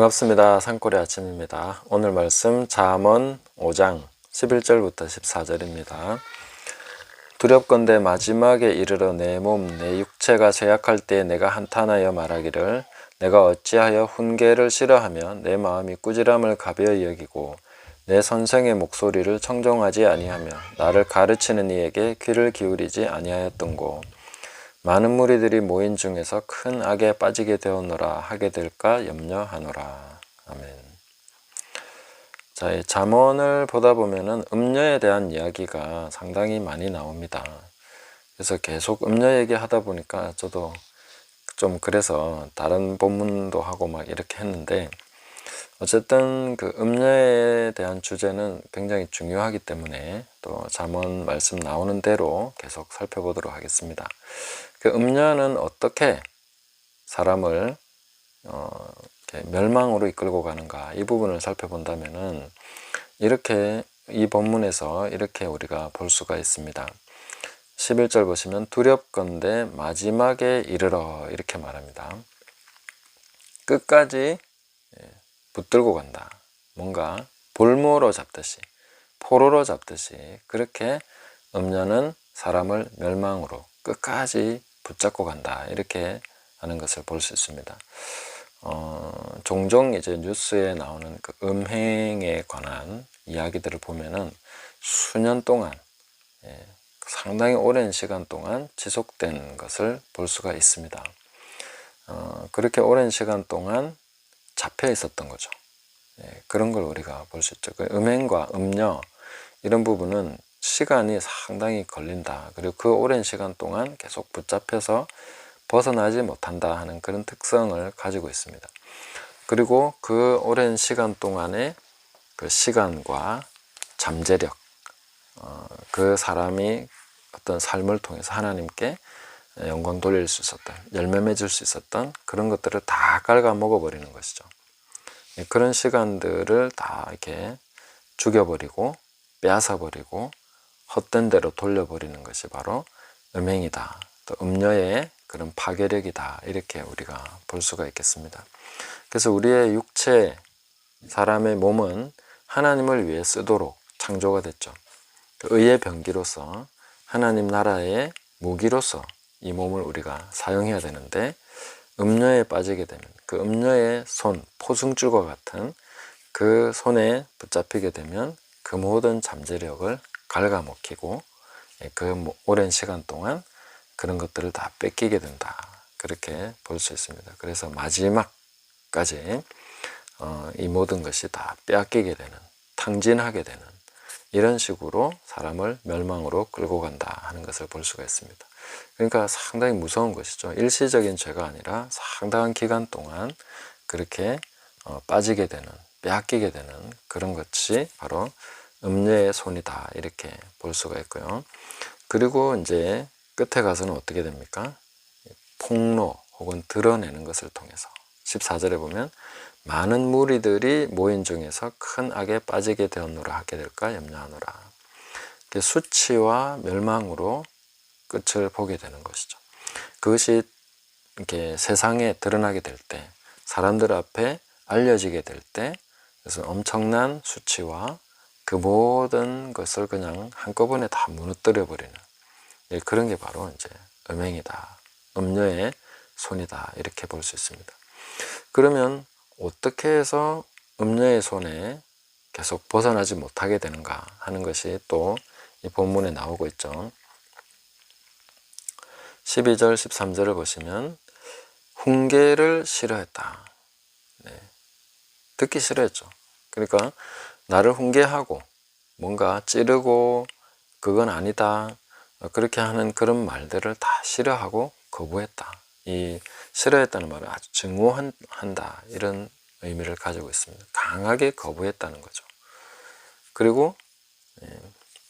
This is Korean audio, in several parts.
반갑습니다. 산골의 아침입니다. 오늘 말씀 잠언 5장 11절부터 14절입니다. 두렵건대 마지막에 이르러 내 몸, 내 육체가 제약할 때 내가 한탄하여 말하기를 내가 어찌하여 훈계를 싫어하며 내 마음이 꾸지람을 가벼이 여기고 내 선생의 목소리를 청정하지 아니하며 나를 가르치는 이에게 귀를 기울이지 아니하였던고 많은 무리들이 모인 중에서 큰 악에 빠지게 되었노라 하게 될까 염려하노라. 아멘. 자, 이 잠언을 보다 보면은 음녀에 대한 이야기가 상당히 많이 나옵니다. 그래서 계속 음녀 얘기하다 보니까 저도 좀 그래서 다른 본문도 하고 막 이렇게 했는데 어쨌든 그 음녀에 대한 주제는 굉장히 중요하기 때문에 또 잠언 말씀 나오는 대로 계속 살펴보도록 하겠습니다. 그 음녀는 어떻게 사람을 어, 멸망으로 이끌고 가는가 이 부분을 살펴본다면은 이렇게 이 본문에서 이렇게 우리가 볼 수가 있습니다. 11절 보시면 두렵건대 마지막에 이르러 이렇게 말합니다. 끝까지 예, 붙들고 간다. 뭔가 볼모로 잡듯이 포로로 잡듯이 그렇게 음녀는 사람을 멸망으로 끝까지 붙잡고 간다. 이렇게 하는 것을 볼 수 있습니다. 어, 종종 이제 뉴스에 나오는 그 음행에 관한 이야기들을 보면은 수년 동안 예, 상당히 오랜 시간 동안 지속된 것을 볼 수가 있습니다. 어, 그렇게 오랜 시간 동안 잡혀 있었던 거죠. 예, 그런 걸 우리가 볼 수 있죠. 그 음행과 음녀 이런 부분은 시간이 상당히 걸린다. 그리고 그 오랜 시간 동안 계속 붙잡혀서 벗어나지 못한다 하는 그런 특성을 가지고 있습니다. 그리고 그 오랜 시간 동안의 그 시간과 잠재력, 어, 그 사람이 어떤 삶을 통해서 하나님께 영광 돌릴 수 있었던, 열매 맺을 수 있었던 그런 것들을 다 갉아 먹어버리는 것이죠. 예, 그런 시간들을 다 이렇게 죽여버리고 빼앗아버리고 헛된 대로 돌려버리는 것이 바로 음행이다. 또 음녀의 그런 파괴력이다. 이렇게 우리가 볼 수가 있겠습니다. 그래서 우리의 육체, 사람의 몸은 하나님을 위해 쓰도록 창조가 됐죠. 그 의의 병기로서 하나님 나라의 무기로서 이 몸을 우리가 사용해야 되는데 음녀에 빠지게 되면 그 음녀의 손, 포승줄과 같은 그 손에 붙잡히게 되면 그 모든 잠재력을 갉아먹히고 예, 그 오랜 시간 동안 그런 것들을 다 뺏기게 된다. 그렇게 볼 수 있습니다. 그래서 마지막까지 어, 이 모든 것이 다 빼앗기게 되는, 탕진하게 되는 이런 식으로 사람을 멸망으로 끌고 간다 하는 것을 볼 수가 있습니다. 그러니까 상당히 무서운 것이죠. 일시적인 죄가 아니라 상당한 기간 동안 그렇게 어, 빠지게 되는, 빼앗기게 되는 그런 것이 바로 음녀의 손이다 이렇게 볼 수가 있고요. 그리고 이제 끝에 가서는 어떻게 됩니까? 폭로 혹은 드러내는 것을 통해서 14절에 보면 많은 무리들이 모인 중에서 큰 악에 빠지게 되었노라 하게 될까 염려하노라. 수치와 멸망으로 끝을 보게 되는 것이죠. 그것이 이렇게 세상에 드러나게 될 때, 사람들 앞에 알려지게 될 때, 그래서 엄청난 수치와 그 모든 것을 그냥 한꺼번에 다 무너뜨려 버리는 예, 그런 게 바로 이제 음행이다. 음녀의 손이다. 이렇게 볼 수 있습니다. 그러면 어떻게 해서 음녀의 손에 계속 벗어나지 못하게 되는가 하는 것이 또 이 본문에 나오고 있죠. 12절, 13절을 보시면 훈계를 싫어했다. 네. 듣기 싫어했죠. 그러니까 나를 훈계하고 뭔가 찌르고 그건 아니다. 그렇게 하는 그런 말들을 다 싫어하고 거부했다. 이 싫어했다는 말은 아주 증오한다. 이런 의미를 가지고 있습니다. 강하게 거부했다는 거죠. 그리고 예,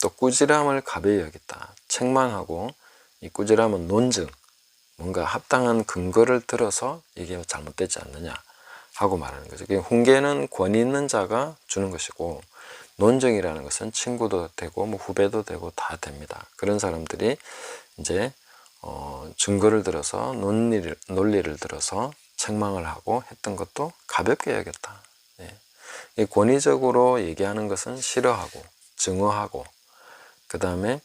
또 꾸지람을 가벼이 여겼다. 책망하고 이 꾸지람은 논증, 뭔가 합당한 근거를 들어서 이게 잘못되지 않느냐. 하고 말하는 거죠. 훈계는 권위 있는 자가 주는 것이고 논쟁이라는 것은 친구도 되고 뭐 후배도 되고 다 됩니다. 그런 사람들이 이제 어, 증거를 들어서 논리를, 논리를 들어서 책망을 하고 했던 것도 가볍게 여겼다. 예. 이 권위적으로 얘기하는 것은 싫어하고 증오하고 그 다음에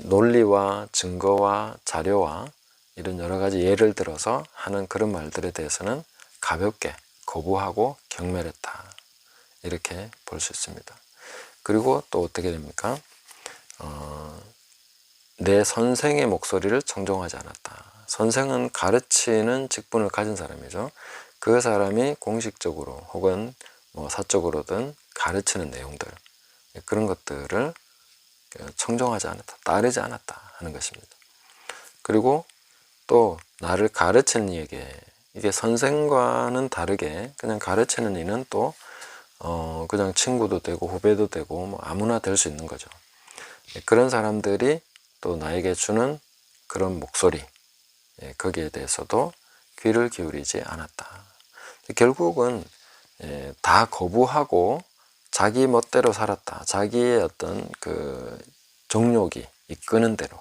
논리와 증거와 자료와 이런 여러 가지 예를 들어서 하는 그런 말들에 대해서는 가볍게 거부하고 경멸했다. 이렇게 볼 수 있습니다. 그리고 또 어떻게 됩니까? 어, 내 선생의 목소리를 청종하지 않았다. 선생은 가르치는 직분을 가진 사람이죠. 그 사람이 공식적으로 혹은 뭐 사적으로든 가르치는 내용들 그런 것들을 청종하지 않았다, 따르지 않았다 하는 것입니다. 그리고 또 나를 가르치는 이에게 이게 선생과는 다르게 그냥 가르치는 이는 또 어, 그냥 친구도 되고 후배도 되고 뭐 아무나 될 수 있는 거죠. 그런 사람들이 또 나에게 주는 그런 목소리 예, 거기에 대해서도 귀를 기울이지 않았다. 결국은 예, 다 거부하고 자기 멋대로 살았다. 자기의 어떤 그 정욕이 이끄는 대로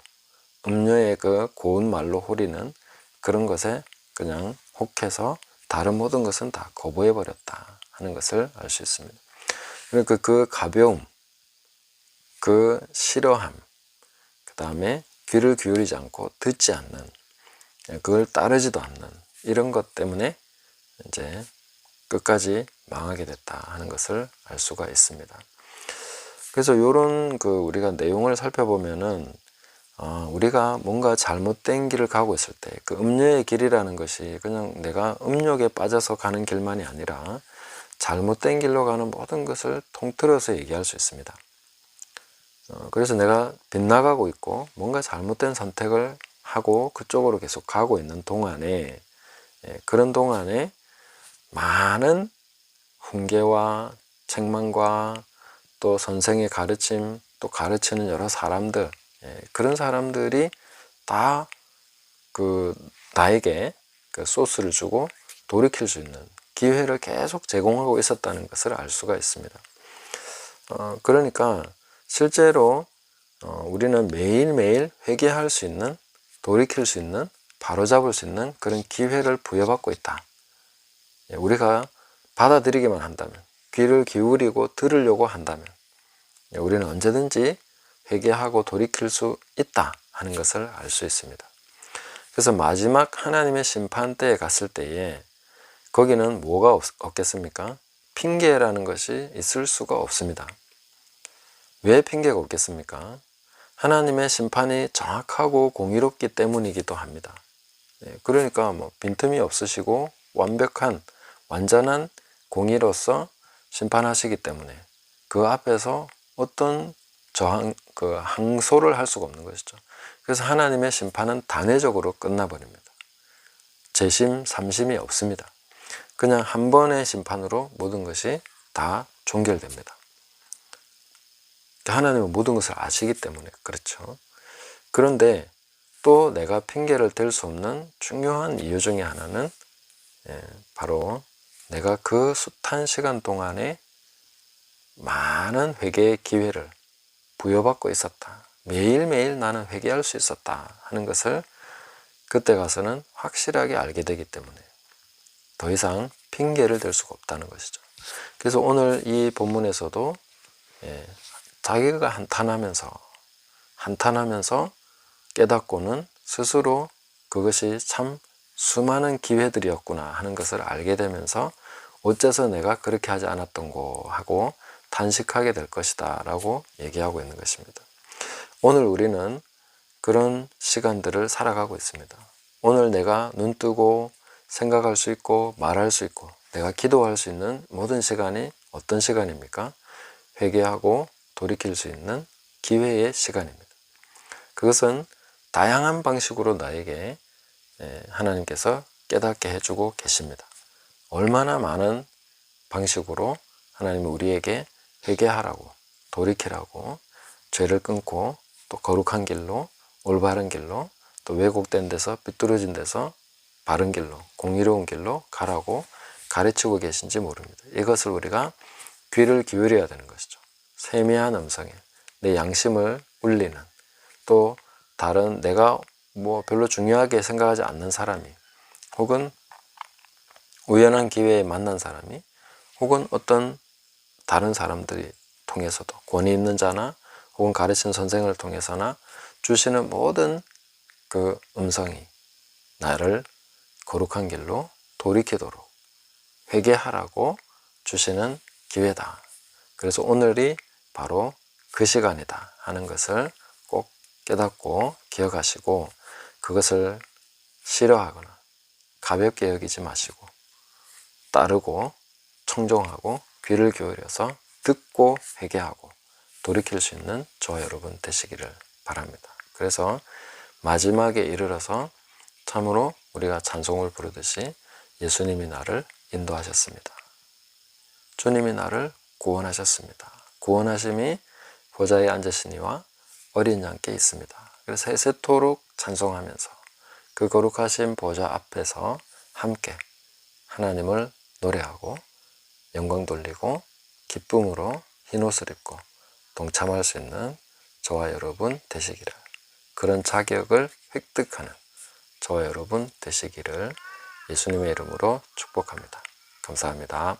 음료의 그 고운 말로 호리는 그런 것에 그냥 혹해서 다른 모든 것은 다 거부해 버렸다 하는 것을 알 수 있습니다. 그러니까 그 가벼움, 그 싫어함, 그 다음에 귀를 기울이지 않고 듣지 않는, 그걸 따르지도 않는 이런 것 때문에 이제 끝까지 망하게 됐다 하는 것을 알 수가 있습니다. 그래서 이런 그 우리가 내용을 살펴보면은 어, 우리가 뭔가 잘못된 길을 가고 있을 때 그 음료의 길이라는 것이 그냥 내가 음욕에 빠져서 가는 길만이 아니라 잘못된 길로 가는 모든 것을 통틀어서 얘기할 수 있습니다. 어, 그래서 내가 빗나가고 있고 뭔가 잘못된 선택을 하고 그쪽으로 계속 가고 있는 동안에 예, 그런 동안에 많은 훈계와 책망과 또 선생의 가르침 또 가르치는 여러 사람들 예, 그런 사람들이 다 그 나에게 그 소스를 주고 돌이킬 수 있는 기회를 계속 제공하고 있었다는 것을 알 수가 있습니다. 어, 그러니까 실제로 어, 우리는 매일매일 회개할 수 있는 돌이킬 수 있는 바로잡을 수 있는 그런 기회를 부여받고 있다. 예, 우리가 받아들이기만 한다면 귀를 기울이고 들으려고 한다면 예, 우리는 언제든지 회개하고 돌이킬 수 있다 하는 것을 알 수 있습니다. 그래서 마지막 하나님의 심판 때에 갔을 때에 거기는 뭐가 없, 없겠습니까? 핑계라는 것이 있을 수가 없습니다. 왜 핑계가 없겠습니까? 하나님의 심판이 정확하고 공의롭기 때문이기도 합니다. 네, 그러니까 뭐 빈틈이 없으시고 완벽한 완전한 공의로서 심판하시기 때문에 그 앞에서 어떤 저항 그 항소를 할 수가 없는 것이죠. 그래서 하나님의 심판은 단회적으로 끝나버립니다. 재심, 삼심이 없습니다. 그냥 한 번의 심판으로 모든 것이 다 종결됩니다. 하나님은 모든 것을 아시기 때문에 그렇죠. 그런데 또 내가 핑계를 댈 수 없는 중요한 이유 중에 하나는 예, 바로 내가 그 숱한 시간 동안에 많은 회개의 기회를 부여받고 있었다. 매일매일 나는 회개할 수 있었다 하는 것을 그때 가서는 확실하게 알게 되기 때문에 더 이상 핑계를 댈 수가 없다는 것이죠. 그래서 오늘 이 본문에서도 예, 자기가 한탄하면서 한탄하면서 깨닫고는 스스로 그것이 참 수많은 기회들이었구나 하는 것을 알게 되면서 어째서 내가 그렇게 하지 않았던고 하고 단식하게 될 것이다 라고 얘기하고 있는 것입니다. 오늘 우리는 그런 시간들을 살아가고 있습니다. 오늘 내가 눈 뜨고 생각할 수 있고 말할 수 있고 내가 기도할 수 있는 모든 시간이 어떤 시간입니까? 회개하고 돌이킬 수 있는 기회의 시간입니다. 그것은 다양한 방식으로 나에게 예, 하나님께서 깨닫게 해주고 계십니다. 얼마나 많은 방식으로 하나님이 우리에게 회개하라고 돌이키라고 죄를 끊고 또 거룩한 길로 올바른 길로 또 왜곡된 데서 비뚤어진 데서 바른 길로 공의로운 길로 가라고 가르치고 계신지 모릅니다. 이것을 우리가 귀를 기울여야 되는 것이죠. 세미한 음성에 내 양심을 울리는 또 다른 내가 뭐 별로 중요하게 생각하지 않는 사람이 혹은 우연한 기회에 만난 사람이 혹은 어떤 다른 사람들이 통해서도 권위 있는 자나 혹은 가르친 선생을 통해서나 주시는 모든 그 음성이 나를 거룩한 길로 돌이키도록 회개하라고 주시는 기회다. 그래서 오늘이 바로 그 시간이다 하는 것을 꼭 깨닫고 기억하시고 그것을 싫어하거나 가볍게 여기지 마시고 따르고 청종하고 귀를 기울여서 듣고 회개하고 돌이킬 수 있는 저와 여러분 되시기를 바랍니다. 그래서 마지막에 이르러서 참으로 우리가 찬송을 부르듯이 예수님이 나를 인도하셨습니다. 주님이 나를 구원하셨습니다. 구원하심이 보좌에 앉으시니와 어린 양께 있습니다. 그래서 세세토록 찬송하면서 그 거룩하신 보좌 앞에서 함께 하나님을 노래하고 영광 돌리고 기쁨으로 흰 옷을 입고 동참할 수 있는 저와 여러분 되시기를 그런 자격을 획득하는 저와 여러분 되시기를 예수님의 이름으로 축복합니다. 감사합니다.